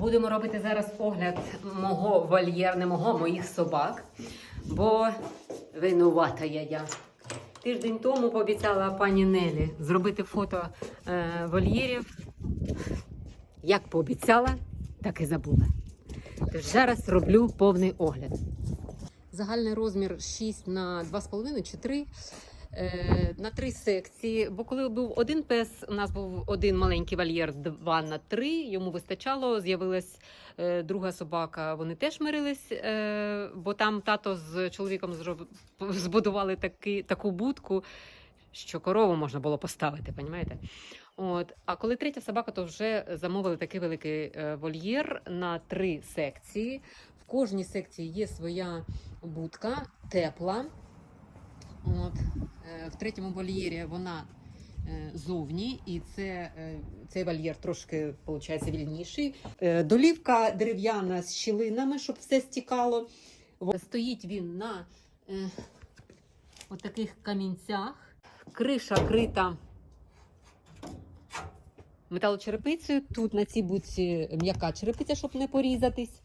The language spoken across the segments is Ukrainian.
Будемо робити зараз огляд мого вольєр, не мого, моїх собак. Бо винувата я я. Тиждень тому пообіцяла пані Нелі зробити фото е, вольєрів. Як пообіцяла, так і забула. Тож зараз роблю повний огляд. Загальний розмір 6 на 2,5 чи 3. Е, на три секції. Бо коли був один пес, у нас був один маленький вольєр 2 на 3, йому вистачало. З'явилась е, друга собака. Вони теж мирились, е, бо там тато з чоловіком збудували таки, таку будку, що корову можна було поставити, понімаєте? От. А коли третя собака, то вже замовили такий великий вольєр на три секції. В кожній секції є своя будка, тепла. От. Е, В третьому вольєрі вона е, зовні, і це, е, цей вольєр трошки виходить, вільніший. Долівка дерев'яна з щілинами, щоб все стікало. Стоїть він на е, от таких камінцях. Криша крита металочерепицею. Тут на цій будці м'яка черепиця, щоб не порізатись.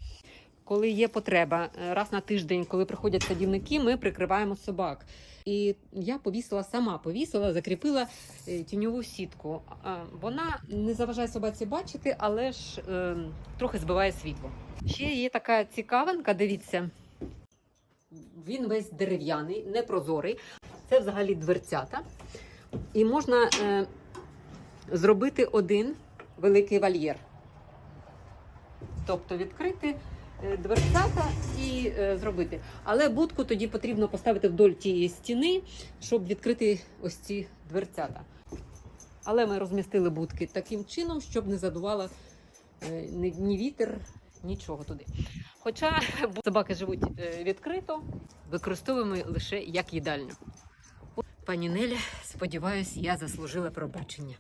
Коли є потреба, е, раз на тиждень, коли приходять садівники, ми прикриваємо собак. І я повісила сама, повісила, закріпила е, тіньову сітку. Вона не заважає собаці бачити, але ж е, трохи збиває світло. Ще є така цікавинка, дивіться. Він весь дерев'яний, непрозорий. Це взагалі дверцята. І можна е, зробити один великий вольєр. Тобто відкрити дверцята і е, зробити. Але будку тоді потрібно поставити вдоль тієї стіни, щоб відкрити ось ці дверцята. Але ми розмістили будки таким чином, щоб не задувало е, ні, вітер, нічого туди. Хоча собаки живуть е, відкрито, використовуємо лише як їдальню. Пані Неля, сподіваюсь, я заслужила пробачення.